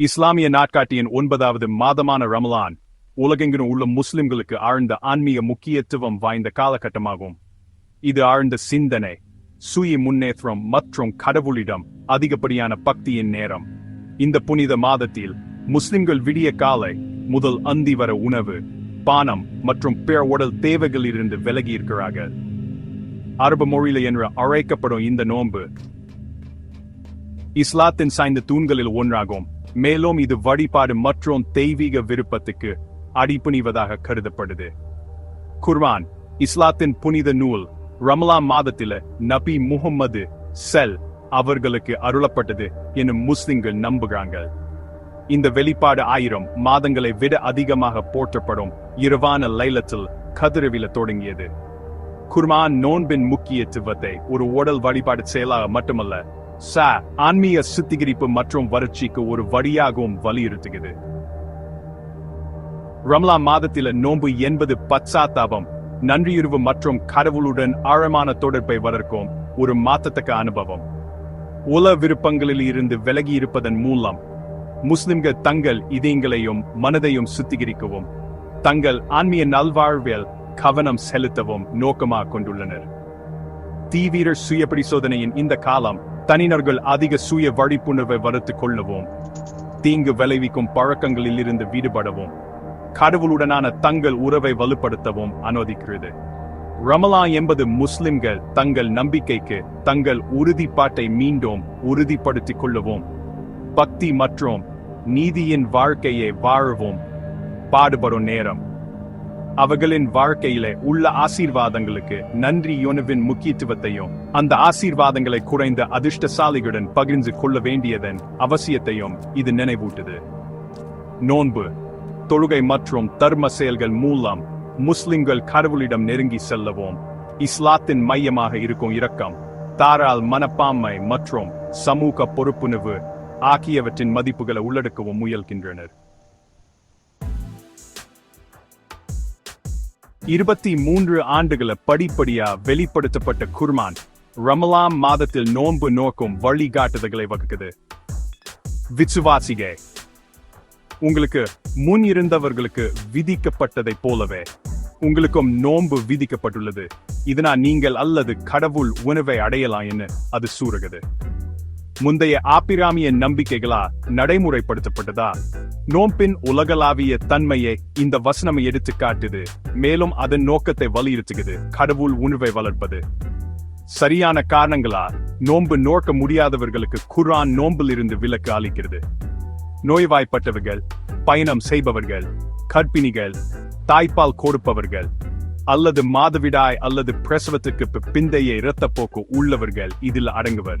இஸ்லாமிய நாட்காட்டியின் ஒன்பதாவது மாதமான ரமலான் உலகெங்கிலும் உள்ள முஸ்லிம்களுக்கு ஆழ்ந்த ஆன்மீக முக்கியத்துவம் வாய்ந்த காலகட்டமாகும். இது ஆழ்ந்த சிந்தனை சுய முன்னேற்றம் மற்றும் கடவுளிடம் அதிகப்படியான பக்தியின் நேரம். இந்த புனித மாதத்தில் முஸ்லிம்கள் விடிய காலை முதல் அந்தி வர உணவு பானம் மற்றும் பிற உடல் தேவைகளிலிருந்து விலகி இருக்கிறார்கள் அரபு மொழியில என்று அழைக்கப்படும் இந்த நோன்பு இஸ்லாத்தின் சாய்ந்த தூண்களில் ஒன்றாகும். மேலும் இது வழிபாடு மற்றும் தெய்வீக விருப்பத்துக்கு அடிபணிவதாக கருதப்படுது. குர்வான் இஸ்லாத்தின் புனித நூல் ரமலான் மாதத்தில நபி முகம்மது செல் அவர்களுக்கு அருளப்பட்டது என முஸ்லிம்கள் நம்புகிறாங்க. இந்த வெளிப்பாடு ஆயிரம் மாதங்களை விட அதிகமாக போற்றப்படும் இரவான லைலத்தில் கதிரவில தொடங்கியது. குர்மான் நோன்பின் முக்கியத்துவத்தை ஒரு உடல் வழிபாடு செயலாக மட்டுமல்ல ச ஆன்மீக சுத்திகரிப்பு மற்றும் வறட்சிக்கு ஒரு வழியாகவும் வலியுறுத்துகிறது. ரம்லான் மாதத்தில நோன்பு என்பது பச்சாத்தாபம் நன்றியுறவு மற்றும் கடவுளுடன் ஆழமான தொடர்பை வளர்க்கும் ஒரு மாத்தத்தக்க அனுபவம். உல விருப்பங்களில் இருந்து விலகி இருப்பதன் மூலம் முஸ்லிம்கள் தங்கள் இதயங்களையும் மனதையும் சுத்திகரிக்கவும் தங்கள் ஆன்மீக நல்வாழ்வில் கவனம் செலுத்தவும் நோக்கமாக கொண்டுள்ளனர். தீவிர சுய பரிசோதனையின் இந்த காலம் தனிநர்கள் அதிக சுய வழிப்புணர்வை வளர்த்துக் கொள்ளவும் தீங்கு விளைவிக்கும் பழக்கங்களில் இருந்து விடுபடவும் கடவுளுடனான தங்கள் உறவை வலுப்படுத்தவும் அனுமதிக்கிறது. ரமலா என்பது முஸ்லிம்கள் தங்கள் நம்பிக்கைக்கு தங்கள் உறுதிப்பாட்டை மீண்டும் உறுதிப்படுத்திக் கொள்ளவும் பக்தி மற்றும் நீதியின் வாழ்க்கையை வாழவும் பாடுபடும் நேரம். அவர்களின் வாழ்க்கையிலே உள்ள ஆசீர்வாதங்களுக்கு நன்றி யுணவின் முக்கியத்துவத்தையும் அந்த ஆசீர்வாதங்களை குறைந்த அதிர்ஷ்டசாலிகளுடன் பகிர்ந்து கொள்ள வேண்டியதன் அவசியத்தையும் இது நினைவூட்டுது. நோன்பு. தொழுகை மற்றும் தர்ம செயல்கள் மூலம் முஸ்லிம்கள் கடவுளிடம் நெருங்கி செல்லவும் இஸ்லாத்தின் மையமாக இருக்கும் இரக்கம் தாராள் மனப்பான்மை மற்றும் சமூக பொறுப்புணர்வு ஆகியவற்றின் மதிப்புகளை உள்ளடக்கவும் முயல்கின்றனர். இருபத்தி மூன்று ஆண்டுகள படிப்படியா வெளிப்படுத்தப்பட்ட குர்மான் ரமலாம் மாதத்தில் நோன்பு நோக்கும் வழிகாட்டுதல்களை வகுக்குது. விசுவாசிகே உங்களுக்கு முன் இருந்தவர்களுக்கு விதிக்கப்பட்டதைப் போலவே உங்களுக்கும் நோன்பு விதிக்கப்பட்டுள்ளது. இதனால் நீங்கள் அல்லது கடவுள் உணவை அடையலாம் என்று அது சூறுகிறது முந்தைய ஆப்பிராமிய நம்பிக்கைகளா நடைமுறைப்படுத்தப்பட்டதா? நோம்பின் உலகளாவிய தன்மையை இந்த வசனம் எடுத்து காட்டுது மேலும் அதன் நோக்கத்தை வலியுறுத்துகிறது கடவுள் உணர்வை வளர்ப்பது. சரியான காரணங்களா? நோன்பு நோக்க முடியாதவர்களுக்கு குர்ஆன் நோம்பில் இருந்து விலக்கு அளிக்கிறது. நோய்வாய்ப்பட்டவர்கள் பயணம் செய்பவர்கள் கர்ப்பிணிகள் தாய்ப்பால் கொடுப்பவர்கள் அல்லது மாதவிடாய் அல்லது பிரசவத்துக்கு பிந்தைய இரத்தப்போக்கு உள்ளவர்கள் இதில் அடங்குவர்.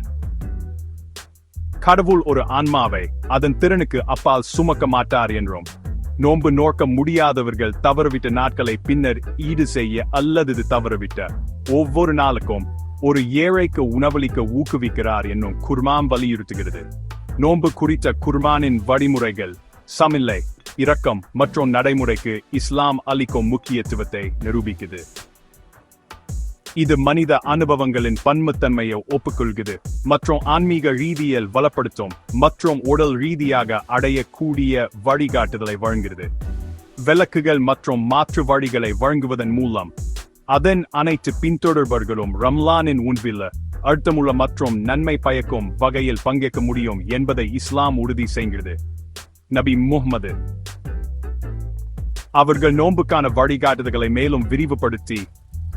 கடவுள் ஒரு ஆன்மாவை அதன் திறனுக்கு அப்பால் சுமக்க மாட்டார் என்றும். நோன்பு நோக்க முடியாதவர்கள் தவறவிட்ட நாட்களை பின்னர் ஈடு செய்ய அல்லது தவறவிட்ட. ஒவ்வொரு நாளுக்கும் ஒரு ஏழைக்கு உணவளிக்க ஊக்குவிக்கிறார் என்னும் குர்மான் வலியுறுத்துகிறது. நோன்பு குறித்த குர்மானின் வழிமுறைகள் சமில்லை இரக்கம் மற்றும் நடைமுறைக்கு இஸ்லாம் அளிக்கும் முக்கியத்துவத்தை நிரூபிக்குது. இது மனித அனுபவங்களின் பன்முத்தன்மையை ஒப்புக்கொள்கிறது. மற்றும் ஆன்மீக ரீதியில் வளப்படுத்தும் மற்றும் உடல் ரீதியாக அடையக்கூடிய வழிகாட்டுதலை வழங்குகிறது. விளக்குகள் மற்றும் மாற்று வழிகளை வழங்குவதன் மூலம் அதன் அனைத்து பின்தொடர்பவர்களும் ரம்லானின் உண்பில் அர்த்தமுள்ள மற்றும் நன்மை பயக்கும் வகையில் பங்கேற்க முடியும் என்பதை இஸ்லாம் உறுதி செய்கிறது. நபி முகமது அவர்கள் நோன்புக்கான வழிகாட்டுதல்களை மேலும் விரிவுபடுத்தி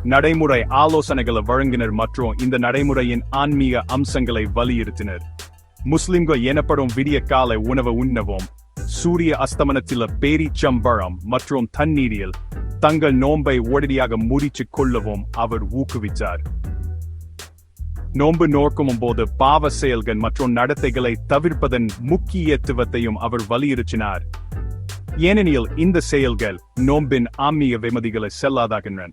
நடைமுறை ஆலோசனைகளை வழங்கினர் மற்றும் இந்த நடைமுறையின் ஆன்மீக அம்சங்களை வலியுறுத்தினர். முஸ்லிம்கள் எனப்படும் விடிய காலை உணவு உண்ணவும் சூரிய அஸ்தமனத்தில் பேரிச்சம்பழம் மற்றும் தண்ணீரில் தங்கள் நோன்பை உடனடியாக முடிச்சு கொள்ளவும் அவர் ஊக்குவித்தார். நோன்பு நோக்கும் போது பாவ செயல்கள் மற்றும் நடத்தைகளை தவிர்ப்பதன் முக்கியத்துவத்தையும் அவர் வலியுறுத்தினார். ஏனெனில் இந்த செயல்கள் நோன்பின் ஆன்மீக வெமதிகளை செல்லாதாகின்றன.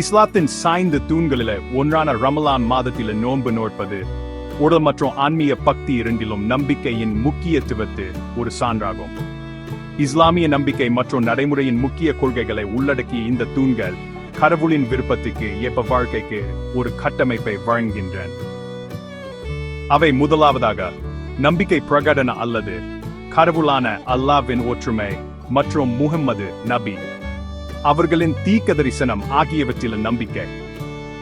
இஸ்லாத்தின் சாய்ந்த தூண்களில ஒன்றான ரமலான் மாதத்தில நோன்பு நோட்பது உடல் மற்றும் ஆன்மீக பக்தி இரண்டிலும் நம்பிக்கையின் முக்கியத்துவத்து ஒரு சான்றாகும். இஸ்லாமிய நம்பிக்கை மற்றும் நடைமுறையின் முக்கிய கொள்கைகளை உள்ளடக்கிய இந்த தூண்கள் கடவுளின் விருப்பத்துக்கு ஏற்ப வாழ்க்கைக்கு ஒரு கட்டமைப்பை வழங்குகின்றன. அவை முதலாவதாக நம்பிக்கை பிரகடன அல்லது கடவுளான அல்லாவின் ஒற்றுமை மற்றும் முகம்மது நபி. அவர்களின் தீக்க தரிசனம் ஆகியவற்றில் நம்பிக்கை.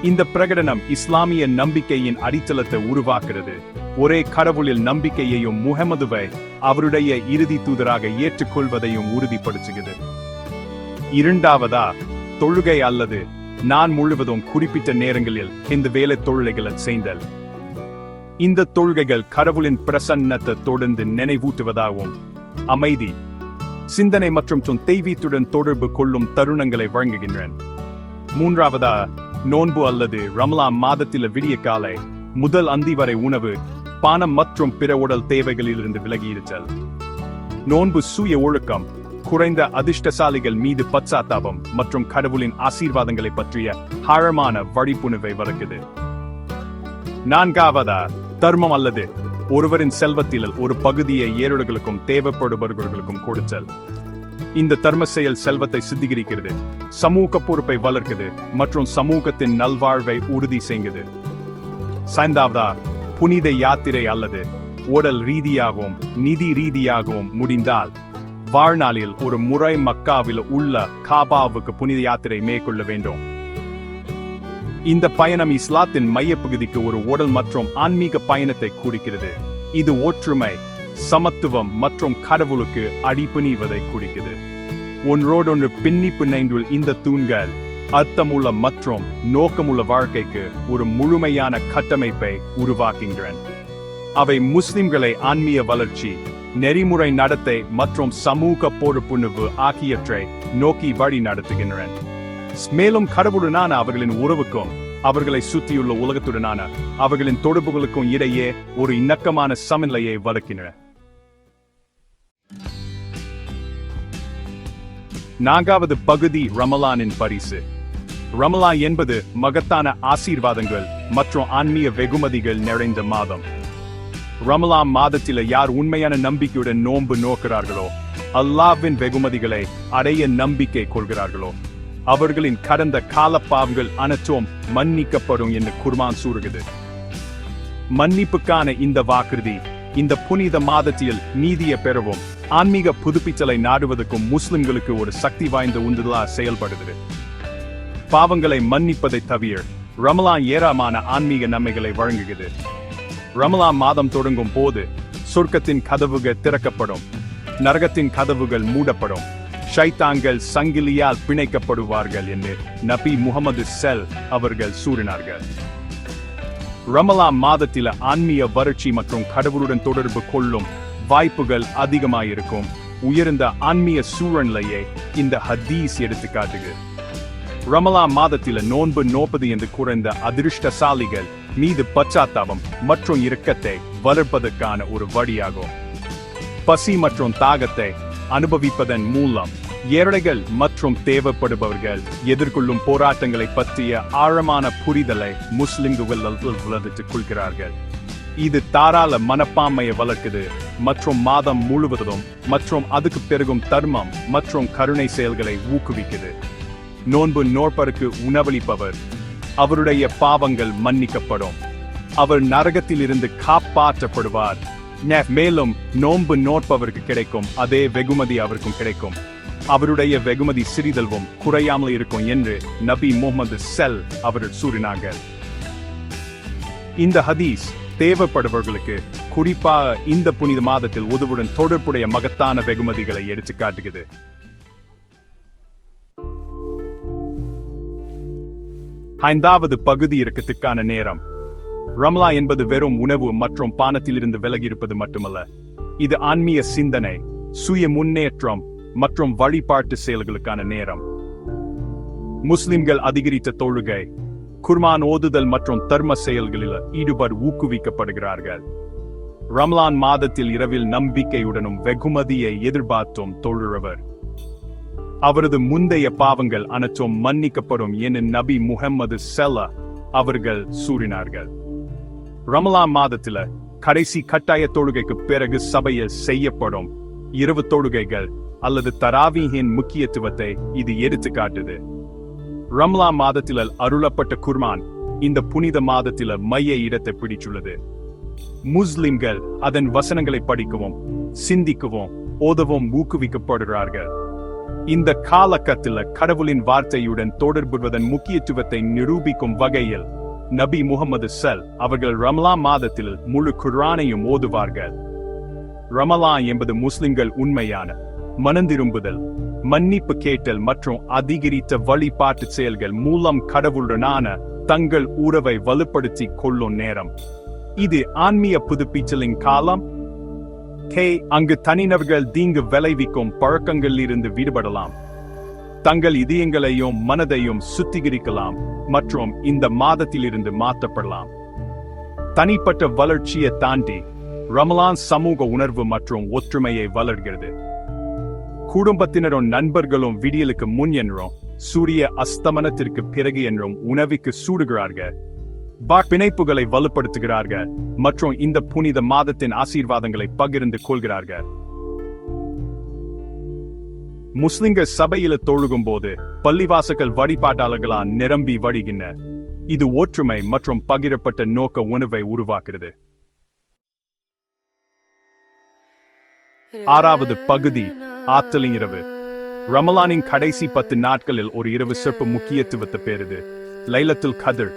இந்த பிரகடனம் இஸ்லாமிய நம்பிக்கையின் அடித்தளத்தை உருவாக்குகிறது. ஒரே கடவுளில் நம்பிக்கையையும் முகமதுவை அவருடைய இறுதி தூதராக ஏற்றுக்கொள்வதையும் உறுதிப்படுத்துகிறது. இரண்டாவதா தொழுகை அல்லது நான் முழுவதும் குறிப்பிட்ட நேரங்களில் இந்த வேலை தொழுகைகளை செய்தல். இந்த தொழுகைகள் கடவுளின் பிரசன்னத்தை தொடர்ந்து நினைவூட்டுவதாகவும் அமைதி சிந்தனை மற்றும் துன் தெய்வீத்துடன் தொடர்பு கொள்ளும் தருணங்களை வழங்குகின்றன. மூன்றாவதா நோன்பு அல்லது ரமலான் மாதத்தில விடிய காலை முதல் அந்தி வரை உணவு பானம் மற்றும் பிற உடல் தேவைகளிலிருந்து விலகியிருத்தல். நோன்பு சுய ஒழுக்கம் குறைந்த அதிர்ஷ்டசாலிகள் மீது பச்சாத்தாபம் மற்றும் கடவுளின் ஆசீர்வாதங்களை பற்றிய ஆழமான வழிப்புணர்வை வளர்க்குது நான்காவதா தர்மம் அல்லது ஒருவரின் செல்வத்தில் ஒரு பகுதியை ஏழுகளுக்கும் தேவைப்படுபவர்களுக்கும் கொடுத்தல். இந்த தர்ம செயல் செல்வத்தை சித்திகரிக்கிறது சமூக பொறுப்பை வளர்க்குது மற்றும் சமூகத்தின் நல்வாழ்வை உறுதி செய்கிறது ஐந்தாவதா புனித யாத்திரை அல்லது உடல் ரீதியாகவும் நிதி ரீதியாகவும் முடிந்தால் வாழ்நாளில் ஒரு முறை மக்காவில் உள்ள காபாவுக்கு புனித யாத்திரை மேற்கொள்ள வேண்டும். இந்த பயணம் இஸ்லாத்தின் மையப்பகுதிக்கு ஒரு உடல் மற்றும் ஆன்மீக பயணத்தை குறிக்கிறது. இது ஒற்றுமை சமத்துவம் மற்றும் கடவுளுக்கு அடிப்பணிவதை குறிக்கிறது ஒன்றோடொன்று பின்னி பிணைந்துள்ள இந்த தூண்கள் அர்த்தமுள்ள மற்றும் நோக்கமுள்ள வாழ்க்கைக்கு ஒரு முழுமையான கட்டமைப்பை உருவாக்குகின்றன. அவை முஸ்லிம்களை ஆன்மீக வளர்ச்சி நெறிமுறை நடத்தை மற்றும் சமூக பொறுப்புணர்வு ஆகியவற்றை நோக்கி வழி நடத்துகின்றன மேலும் கடவுளுடனான அவர்களின் உறவுக்கும் அவர்களை சுற்றியுள்ள உலகத்துடனான அவர்களின் தொடர்புகளுக்கும் இடையே ஒரு இணக்கமான சமநிலையை வளர்க்கின்றன. நான்காவது பகுதி ரமலானின் பரிசு. ரமலான் என்பது மகத்தான ஆசீர்வாதங்கள் மற்றும் ஆன்மீக வெகுமதிகள் நிறைந்த மாதம். ரமலான் மாதத்தில யார் உண்மையான நம்பிக்கையுடன் நோன்பு நோக்கிறார்களோ அல்லாவின் வெகுமதிகளை அடைய நம்பிக்கை கொள்கிறார்களோ அவர்களின் கடந்த கால பாவங்கள் அனைத்தும் மன்னிக்கப்படும் என்று குர்மான் சூறுகிறது மன்னிப்புக்கான இந்த வாக்குறுதி இந்த புனித மாதத்தில் நீதியை பெறவும் ஆன்மீக புதுப்பித்தலை நாடுவதற்கும் முஸ்லிம்களுக்கு ஒரு சக்தி வாய்ந்த உந்துதலா செயல்படுகிறது. பாவங்களை மன்னிப்பதை தவிர ரமலான் ஏராளமான ஆன்மீக நன்மைகளை வழங்குகிறது. ரமலான் மாதம் தொடங்கும் போது சொர்க்கத்தின் கதவுகள் திறக்கப்படும் நரகத்தின் கதவுகள் மூடப்படும். ஷைத்தாங்கள் சங்கிலியால் பிணைக்கப்படுவார்கள் என்று நபி முகமது செல் அவர்கள் சூறினார்கள் ரமலா மாதத்தில ஆன்மீக வறட்சி மற்றும் கடவுளுடன் தொடர்பு கொள்ளும் வாய்ப்புகள் அதிகமாயிருக்கும். உயர்ந்த ஆன்மீக சூழ்நிலையை இந்த ஹதீஸ் எடுத்து காட்டுகிறது ரமலா மாதத்தில நோன்பு நோப்பது என்று குறைந்த அதிர்ஷ்டசாலிகள் மீது பச்சாத்தாபம் மற்றும் இறக்கத்தை வளர்ப்பதற்கான ஒரு வழியாகும். பசி மற்றும் தாகத்தை அனுபவிப்பதன் மூலம் ஏழைகள் மற்றும் தேவைப்படுபவர்கள் எதிர்கொள்ளும் போராட்டங்களை பற்றிய ஆழமான புரிதலை முஸ்லிம்கள் வளர்த்துக் கொள்கிறார்கள். இது தாராள மனப்பான்மையை வளர்க்குது மற்றும் மாதம் முழுவதும் மற்றும் அதுக்கு பிறகும் தர்மம் மற்றும் கருணை செயல்களை ஊக்குவிக்குது. நோன்பு நோற்பருக்கு உணவளிப்பவர். அவருடைய பாவங்கள் மன்னிக்கப்படும். அவர் நரகத்தில் இருந்து காப்பாற்றப்படுவார். மேலும் நோன்பு நோற்பவருக்கு கிடைக்கும் அதே வெகுமதி அவருக்கும் கிடைக்கும். அவருடைய வெகுமதி சிறிதல்வும் குறையாமல் இருக்கும் என்று நபி முகமது செல் அவர்கள் சூறினாங்க இந்த ஹதீஸ் தேவைப்படுபவர்களுக்கு குறிப்பாக இந்த புனித மாதத்தில் உதவுடன் தொடர்புடைய மகத்தான வெகுமதிகளை எடுத்து காட்டுகிறது. ஐந்தாவது பகுதி இருக்கத்துக்கான நேரம். ரம்லா என்பது வெறும் உணவு மற்றும் பானத்திலிருந்து விலகி இருப்பது மட்டுமல்ல. இது ஆன்மீக சிந்தனை சுய முன்னேற்றம் மற்றும் வழிபாட்டு செயல்களுக்கான நேரம். முஸ்லிம்கள் அதிகரித்த தொழுகை குர்மான் ஓதுதல் மற்றும் தர்ம செயல்களில் ஈடுபாடு ஊக்குவிக்கப்படுகிறார்கள். ரம்லான் மாதத்தில் இரவில் நம்பிக்கையுடனும் வெகுமதியை எதிர்பார்த்தும் தொழுறவர். அவரது முந்தைய பாவங்கள் அனைத்தும் மன்னிக்கப்படும் என நபி முகம்மது செல்ல அவர்கள் சூறினார்கள் ரமலான் மாதத்தில் கடைசி கட்டாய தொழுகைக்கு பிறகு சபையில் செய்யப்படும் இரவு தொழுகைகள் அல்லது தராவியின் முக்கியத்துவத்தை இது எடுத்து காட்டுது ரம்லா மாதத்தில் அருளப்பட்ட குர்மான் இந்த புனித மாதத்தில மைய இடத்தை பிடிச்சுள்ளது. முஸ்லிம்கள் அதன் வசனங்களை படிக்கவும் சிந்திக்கவும் ஓதவும் ஊக்குவிக்கப்படுகிறார்கள். இந்த காலக்கத்தில் கடவுளின் வார்த்தையுடன் தொடர்புவதன் முக்கியத்துவத்தை நிரூபிக்கும் வகையில் நபி முகமது சல் அவர்கள் ரமலா மாதத்தில் முழு குர்ஆனையும் ஓதுவார்கள். ரமலா என்பது முஸ்லிம்கள் உண்மையான மனந்திரும்புதல் மன்னிப்பு கேட்டல் மற்றும் அதிகரித்த வழிபாட்டு செயல்கள் மூலம் கடவுளுடனான தங்கள் உறவை வலுப்படுத்தி கொள்ளும் நேரம். இது ஆன்மீக புதுப்பிச்சலின் காலம். கே அங்கு தனிநபர்கள் தீங்கு விளைவிக்கும் பழக்கங்களில் இருந்து விடுபடலாம். தங்கள் இதயங்களையும் மனதையும் சுத்திகரிக்கலாம் மற்றும் இந்த மாதத்திலிருந்து மாற்றப்படலாம். தனிப்பட்ட வளர்ச்சியை தாண்டி ரமலான் சமூக உணர்வு மற்றும் ஒற்றுமையை வளர்கிறது. குடும்பத்தினரும் நண்பர்களும் விடியலுக்கு முன் என்றும் சூரிய அஸ்தமனத்திற்கு பிறகு என்றும் உணவிக்கு சூடுகிறார்கள். பிணைப்புகளை வலுப்படுத்துகிறார்கள் மற்றும் இந்த புனித மாதத்தின் ஆசீர்வாதங்களை பகிர்ந்து கொள்கிறார்கள். முஸ்லிம்கள் சபையில தொழுகும் போது பள்ளிவாசக்கள் வழிபாட்டாளர்களால் நிரம்பி வழிகின்றன. இது ஒற்றுமை மற்றும் பகிரப்பட்ட நோக்க உணவை உருவாக்குகிறது. ஆறாவது பகுதி ஆற்றலின் இரவு ரமலானின் கடைசி பத்து நாட்களில் ஒரு இரவு சிறப்பு முக்கியத்துவத்தை பெறுது. லைலத்துல் கதிர்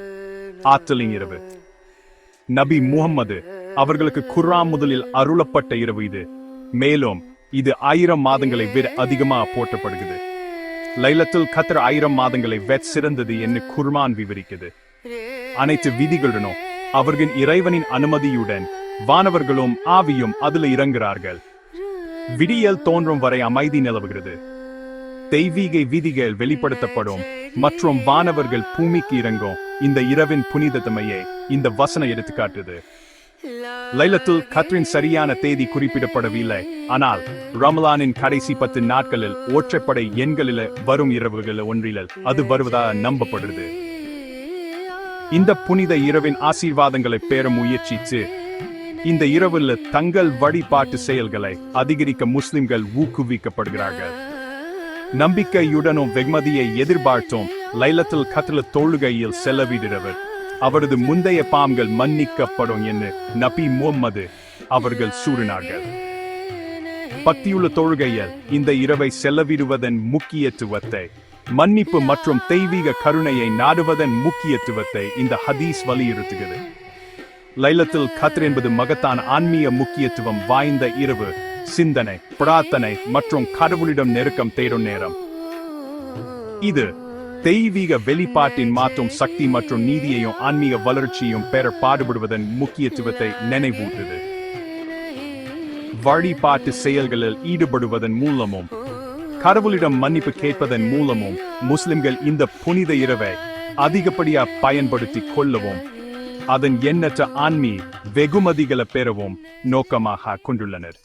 ஆத்தலின் இரவு நபி முகம்மது அவர்களுக்கு குர்ரா முதலில் அருளப்பட்ட இரவு இது. மேலும் இது ஆயிரம் மாதங்களை விட அதிகமாக போற்றப்படுகிறது. லைலத்துல் கத்தர் ஆயிரம் மாதங்களை வெட் சிறந்தது என்று குர்மான் விவரிக்குது அனைத்து விதிகளுடனும் அவர்கள் இறைவனின் அனுமதியுடன் வானவர்களும் ஆவியும் அதுல இறங்குகிறார்கள். விடியல் தோன்றும் வரை அமைதி நிலவுகிறது. தெய்வீக விதிகள் வெளிப்படுத்தப்படும். மற்றும் வானவர்கள் பூமிக்கு இறங்கும். இந்த இரவின் புனிதத்தமையை இந்த வசனம் எடுத்துக்காட்டுது. லைலத்துல் கத்ரின் சரியான தேதி குறிப்பிடப்படவில்லை. ஆனால் ரமலானின் கடைசி பத்து நாட்களில் ஒற்றைப்படை எண்களில் வரும் இரவுகள் ஒன்றில் அது வருவதாக நம்பப்படுகிறது. இந்த புனித இரவின் ஆசீர்வாதங்களை பெற முயற்சித்து இந்த இரவில் தங்கள் வழிபாட்டு செயல்களை அதிகரிக்க முஸ்லிம்கள் ஊக்குவிக்கப்படுகிறார்கள். நம்பிக்கையுடனும் வெகுமதியை எதிர்பார்த்தோம் லைலத்தில் கத்தில தொழுகையில் செலவிடுகிறவர். அவரது முந்தைய பாம்கள் மன்னிக்கப்படும் என்று நபி முகம்மது அவர்கள் சூறினார்கள். பக்தியுள்ள தொழுகையில் இந்த இரவை செலவிடுவதன் முக்கியத்துவத்தை மன்னிப்பு மற்றும் தெய்வீக கருணையை நாடுவதன் முக்கியத்துவத்தை இந்த ஹதீஸ் வலியுறுத்துகிறது. லைலத்தில் கத்ர் என்பது மகத்தான் ஆன்மீக முக்கியத்துவம் வாய்ந்த இரவு சிந்தனை பிரார்த்தனை மற்றும் கடவுளிடம் நெருக்கம் தேடும் நேரம். இது தெய்வீக வெளிப்பாட்டின் மாற்றும் சக்தி மற்றும் நீதியையும் ஆன்மீக வளர்ச்சியும் பெற பாடுபடுவதன் முக்கியத்துவத்தை நினைவூட்டுது. வழிபாட்டு செயல்களில் ஈடுபடுவதன் மூலமும் கடவுளிடம் மன்னிப்பு கேட்பதன் மூலமும் முஸ்லிம்கள் இந்த புனித இரவை அதிகப்படியாக பயன்படுத்தி கொள்ளவும் அதன் எண்ணற்ற ஆன்மீ வெகுமதிகளை பெறவும் நோக்கமாக கொண்டுள்ளனர்.